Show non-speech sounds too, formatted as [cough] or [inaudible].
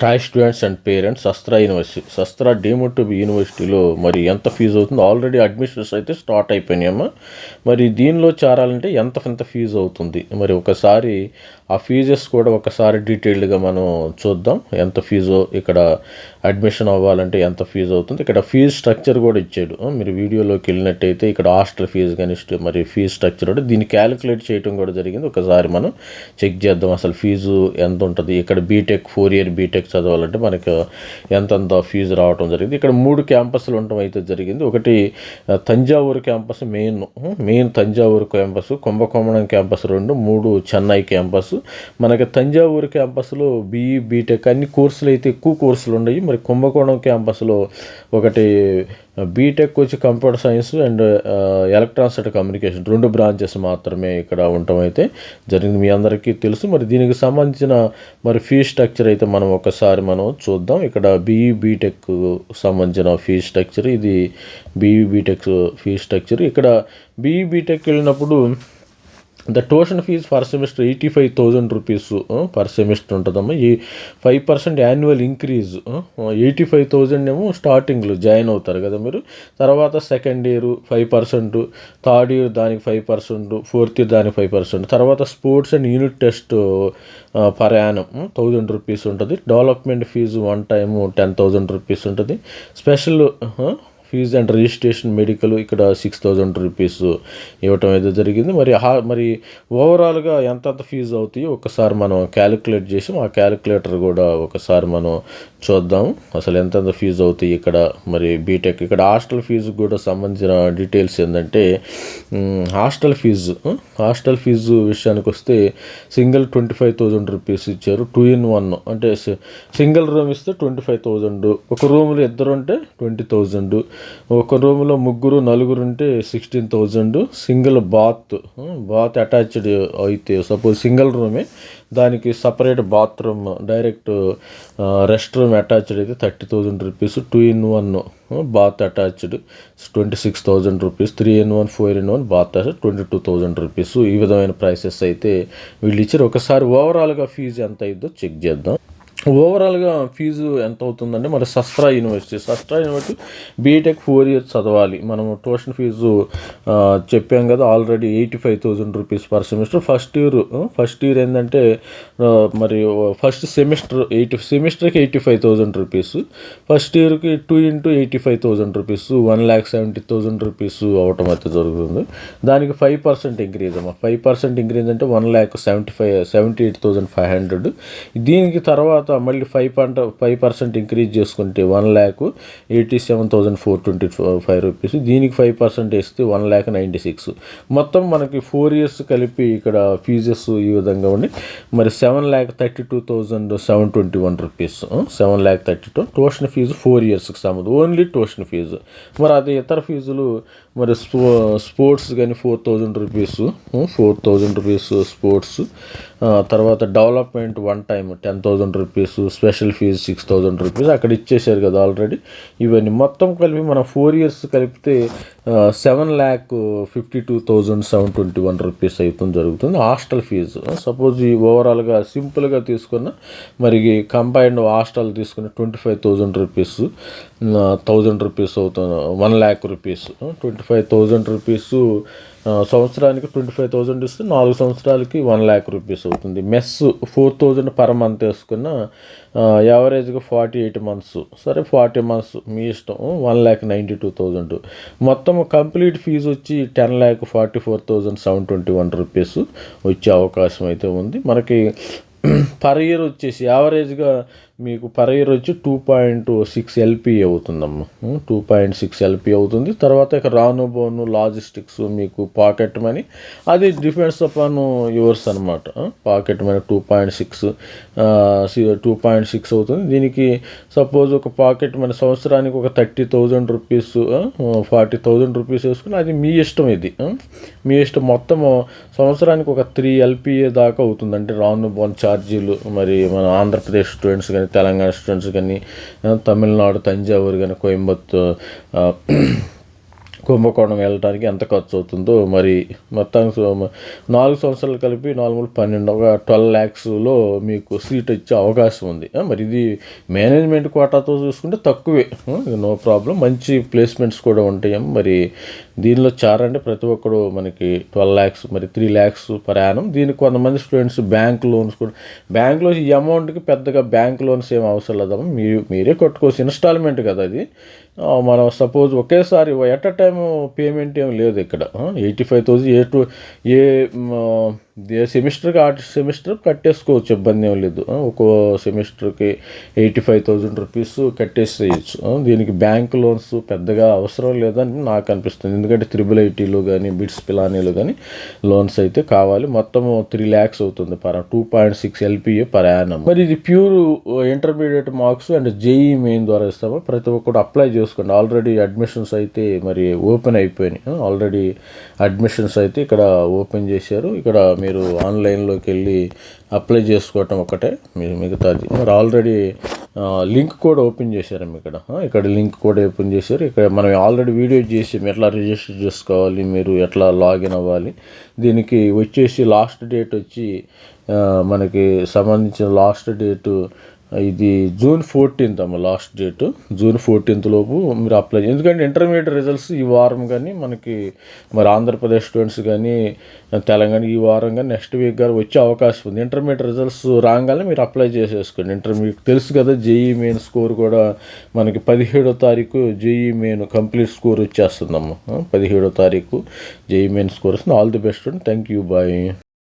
Hi students and parents SASTRA university SASTRA deemed to be యూనివర్సిటీలో మరి ఎంత fee అవుతుందో ఆల్రెడీ అడ్మిషన్స్ అయితే స్టార్ట్ అయిపోయినాయమ్మా మరి దీనిలో చేరాలంటే ఎంత ఎంత ఫీజు అవుతుంది? మరి ఒకసారి ఆ ఫీజెస్ కూడా ఒకసారి డీటెయిల్డ్గా మనం చూద్దాం. ఎంత ఫీజు ఇక్కడ అడ్మిషన్ అవ్వాలంటే ఎంత ఫీజు అవుతుంది. ఇక్కడ ఫీజు స్ట్రక్చర్ కూడా ఇచ్చాడు. మీరు వీడియోలోకి వెళ్ళినట్టయితే ఇక్కడ హాస్టల్ ఫీజు కానీ మరి ఫీజు స్ట్రక్చర్ కూడా దీన్ని క్యాలిక్యులేట్ చేయడం కూడా జరిగింది. ఒకసారి మనం చెక్ చేద్దాం అసలు ఫీజు ఎంత ఉంటుంది. ఇక్కడ బీటెక్ ఫోర్ ఇయర్ బీటెక్ చదవాలంటే మనకు ఎంతంత ఫీజు రావడం జరిగింది. ఇక్కడ మూడు క్యాంపస్లు ఉండటం అయితే జరిగింది. ఒకటి Thanjavur campus main. Main Thanjavur campus Kumbakonam campus రెండు మూడు చెన్నై క్యాంపస్ మనకి తంజావూరు క్యాంపస్లో బీఈ బీటెక్ అన్ని కోర్సులు అయితే ఎక్కువ కోర్సులు ఉన్నాయి మరి కుంభకోణం క్యాంపస్లో ఒకటి బీటెక్ వచ్చి computer science and electronics and communication రెండు బ్రాంచెస్ మాత్రమే ఇక్కడ ఉండటం అయితే జరిగింది. మీ అందరికీ తెలుసు. మరి దీనికి సంబంధించిన మరి ఫీ స్ట్రక్చర్ అయితే మనం ఒకసారి మనం చూద్దాం. ఇక్కడ బీఈ బీటెక్ సంబంధించిన ఫీ స్ట్రక్చర్ ఇది బీఈ బీటెక్ ఫీ స్ట్రక్చర్. ఇక్కడ బీఈ బీటెక్ వెళ్ళినప్పుడు the tuition fees for semester eighty five thousand rupees per semester ఉంటుందమ్మా. ఈ five percent annual increase eighty five thousand ఏమో స్టార్టింగ్లో జాయిన్ అవుతారు కదా మీరు. తర్వాత second year five percent third year దానికి ఫైవ్ పర్సెంట్ ఫోర్త్ ఇయర్ దానికి ఫైవ్ పర్సెంట్. తర్వాత sports and unit test per annum thousand rupees ఉంటుంది. Development fee one time ten thousand rupees ఉంటుంది. Special fee and registration medical ఇక్కడ six thousand rupees ఇవ్వటం అయితే జరిగింది. మరి హా మరి ఓవరాల్గా ఎంతంత ఫీజు అవుతాయో ఒకసారి మనం క్యాలిక్యులేట్ చేసి ఆ క్యాలిక్యులేటర్ కూడా ఒకసారి మనం చూద్దాం. అసలు ఎంతెంత ఫీజు అవుతాయి ఇక్కడ? మరి బీటెక్ ఇక్కడ హాస్టల్ ఫీజు కూడా సంబంధించిన డీటెయిల్స్ ఏంటంటే హాస్టల్ ఫీజు హాస్టల్ ఫీజు విషయానికి వస్తే single twenty five thousand rupees ఇచ్చారు. టూ ఇన్ వన్ అంటే సింగిల్ రూమ్ ఇస్తే ట్వంటీ ఫైవ్ థౌజండ్ ఒక రూమ్లో ఇద్దరు ఉంటే ట్వంటీ థౌజండ్ ఒక రూమ్లో ముగ్గురు నలుగురు ఉంటే sixteen thousand single bath bath attached అయితే సపోజ్ సింగిల్ రూమే దానికి separate bathroom direct rest room attached అయితే thirty thousand rupees. Two in one bath attached twenty six thousand rupees. Three in one four in one bath twenty two thousand rupees. ఈ విధమైన prices అయితే వీళ్ళు ఇచ్చారు. ఒకసారి ఓవరాల్గా ఫీజు ఎంత అయిందో చెక్ చేద్దాం. ఓవరాల్గా ఫీజు ఎంత అవుతుందంటే మరి శస్త్ర యూనివర్సిటీ శస్త్ర యూనివర్సిటీ బీటెక్ ఫోర్ ఇయర్స్ చదవాలి. మనం ట్యూషన్ ఫీజు చెప్పాం కదా already eighty five thousand rupees per semester first year first year ఏంటంటే మరి first semester eighty సెమిస్టర్కి eighty five thousand rupees first ఇయర్కి two into eighty five thousand rupees one lakh seventy thousand rupees అవటం అయితే జరుగుతుంది. దానికి five percent increase అమ్మా. Five percent increase అంటే one lakh seventy five seventy eight thousand five hundred దీనికి తర్వాత మళ్ళీ ఫైవ్ పంట ఫైవ్ పర్సెంట్ ఇంక్రీజ్ చేసుకుంటే one lakh eighty seven thousand four twenty five rupees దీనికి ఫైవ్ పర్సెంట్ వేస్తే వన్ ల్యాక్ నైంటీ సిక్స్ మొత్తం మనకి ఫోర్ ఇయర్స్ కలిపి ఇక్కడ ఫీజెస్ ఈ విధంగా ఉండి మరి seven lakh thirty two thousand seven twenty one rupees seven lakh thirty two tuition fee four ఇయర్స్కి సంబంధం ఓన్లీ ట్యూషన్ ఫీజు మరి అది ఇతర ఫీజులు మరి స్పో స్పోర్ట్స్ కానీ four thousand rupees four thousand rupees sports తర్వాత development one time ten thousand rupees special fee six thousand rupees అక్కడ ఇచ్చేసారు కదా ఆల్రెడీ ఇవన్నీ మొత్తం కలిపి మన ఫోర్ ఇయర్స్ కలిపితే seven lakh fifty two thousand seven twenty one rupees అవుతుంది జరుగుతుంది. హాస్టల్ ఫీజు సపోజ్ ఈ ఓవరాల్గా సింపుల్గా తీసుకున్న మరి కంబైన్డ్ హాస్టల్ తీసుకున్న twenty five thousand rupees thousand rupees అవుతుంది one lakh rupees twenty five thousand rupees సంవత్సరానికి ట్వంటీ ఫైవ్ థౌజండ్ ఇస్తే నాలుగు సంవత్సరాలకి వన్ ల్యాక్ రూపీస్ అవుతుంది. Mess four thousand per month వేసుకున్న యావరేజ్గా ఫార్టీ ఎయిట్ మంత్స్. సరే ఫార్టీ మంత్స్ మీ ఇష్టం. One lakh ninety two thousand మొత్తం కంప్లీట్ ఫీజు వచ్చి ten lakh forty four thousand seven twenty one rupees వచ్చే అవకాశం అయితే ఉంది. మనకి [clears throat] పర్ ఇయర్ వచ్చేసి యావరేజ్గా మీకు పర్ ఇయర్ వచ్చి టూ పాయింట్ సిక్స్ ఎల్పి అవుతుందమ్మా. టూ పాయింట్ సిక్స్ ఎల్పి అవుతుంది. తర్వాత ఇక రాను బోను లాజిస్టిక్స్ మీకు పాకెట్ మనీ అది డిపెండ్స్ అపాన్ యువర్స్ అనమాట pocket money two point six two point six అవుతుంది. దీనికి సపోజ్ ఒక పాకెట్ మనీ సంవత్సరానికి ఒక thirty thousand rupees forty thousand rupees వేసుకుని అది మీ ఇష్టం ఇది. మీ ఇష్టం మొత్తం సంవత్సరానికి ఒక త్రీ ఎల్పిఏ దాకా అవుతుంది. అంటే రాను బోన్ ఛార్జీలు మరి మన ఆంధ్రప్రదేశ్ స్టూడెంట్స్ కానీ తెలంగాణ స్టూడెంట్స్ కానీ ఆ, తమిళనాడు తంజావూరు కానీ కోయంబత్తూర్ ఆ, కుంభకోణం వెళ్ళడానికి ఎంత ఖర్చు అవుతుందో మరి మొత్తం నాలుగు సంవత్సరాలు కలిపి నాలుగు పన్నెండు ఒక ట్వెల్వ్ ల్యాక్స్లో మీకు సీట్ ఇచ్చే అవకాశం ఉంది. మరి ఇది మేనేజ్మెంట్ కోటాతో చూసుకుంటే తక్కువే. No problem. మంచి ప్లేస్మెంట్స్ కూడా ఉంటాయి. మరి దీనిలో చారంటే ప్రతి ఒక్కడు మనకి ట్వెల్వ్ ల్యాక్స్ మరి త్రీ ల్యాక్స్ పర్ యానం. దీనికి కొంతమంది స్టూడెంట్స్ బ్యాంక్ లోన్స్ కూడా బ్యాంక్లో ఈ అమౌంట్కి పెద్దగా బ్యాంక్ లోన్స్ ఏం అవసరం లేదమ్మా. మీరు మీరే కట్టుకోవచ్చు ఇన్స్టాల్మెంట్ కదా అది. మనం సపోజ్ ఒకేసారి ఎట్ అ టైం పేమెంట్ ఏం లేదు ఇక్కడ. Eighty five thousand A to A సెమిస్టర్కి ఆ సెమిస్టర్ కట్టేసుకోవచ్చు ఇబ్బంది ఏం లేదు. ఒక్కో సెమిస్టర్కి ఎయిటీ ఫైవ్ థౌజండ్ రూపీస్ కట్టేసేయచ్చు. దీనికి బ్యాంక్ లోన్స్ పెద్దగా అవసరం లేదని నాకు అనిపిస్తుంది. ఎందుకంటే త్రిబుల్ ఐటీలు కానీ బిట్స్ పిలానీలు కానీ లోన్స్ అయితే కావాలి. మొత్తం త్రీ ల్యాక్స్ అవుతుంది per two point six LPA per annum మరి ఇది pure intermediate marks and JEE main ద్వారా ఇస్తాము. ప్రతి ఒక్కరు అప్లై చేసుకోండి. ఆల్రెడీ అడ్మిషన్స్ అయితే మరి ఓపెన్ అయిపోయినాయి. ఆల్రెడీ అడ్మిషన్స్ అయితే ఇక్కడ ఓపెన్ చేశారు. ఇక్కడ మీరు ఆన్లైన్లోకి వెళ్ళి అప్లై చేసుకోవటం ఒకటే మీరు మిగతాది. మరి ఆల్రెడీ లింక్ కూడా ఓపెన్ చేశారు ఇక్కడ. ఇక్కడ లింక్ కూడా ఓపెన్ చేశారు. ఇక్కడ మనం ఆల్రెడీ వీడియో చేసి ఎట్లా రిజిస్టర్ చేసుకోవాలి మీరు ఎట్లా లాగిన్ అవ్వాలి దీనికి వచ్చేసి లాస్ట్ డేట్ వచ్చి మనకి సంబంధించిన లాస్ట్ డేటు ఇది జూన్ ఫోర్టీన్త్ అమ్మ లాస్ట్ డేట్. జూన్ ఫోర్టీన్త్ లోపు మీరు అప్లై ఎందుకంటే ఇంటర్మీడియట్ రిజల్ట్స్ ఈ వారం కానీ మనకి మరి ఆంధ్రప్రదేశ్ స్టూడెంట్స్ కానీ తెలంగాణ ఈ వారం కానీ నెక్స్ట్ వీక్ కానీ వచ్చే అవకాశం ఉంది. ఇంటర్మీడియట్ రిజల్ట్స్ రాగానే మీరు అప్లై చేసేసుకోండి. ఇంటర్మీడియట్ తెలుసు కదా జేఈ మెయిన్ స్కోర్ కూడా మనకి పదిహేడో తారీఖు జేఈ మెయిన్ కంప్లీట్ స్కోర్ వచ్చేస్తుందమ్మ. పదిహేడో తారీఖు జేఈ మెయిన్ స్కోర్ వస్తుంది. All the best thank you. Bye.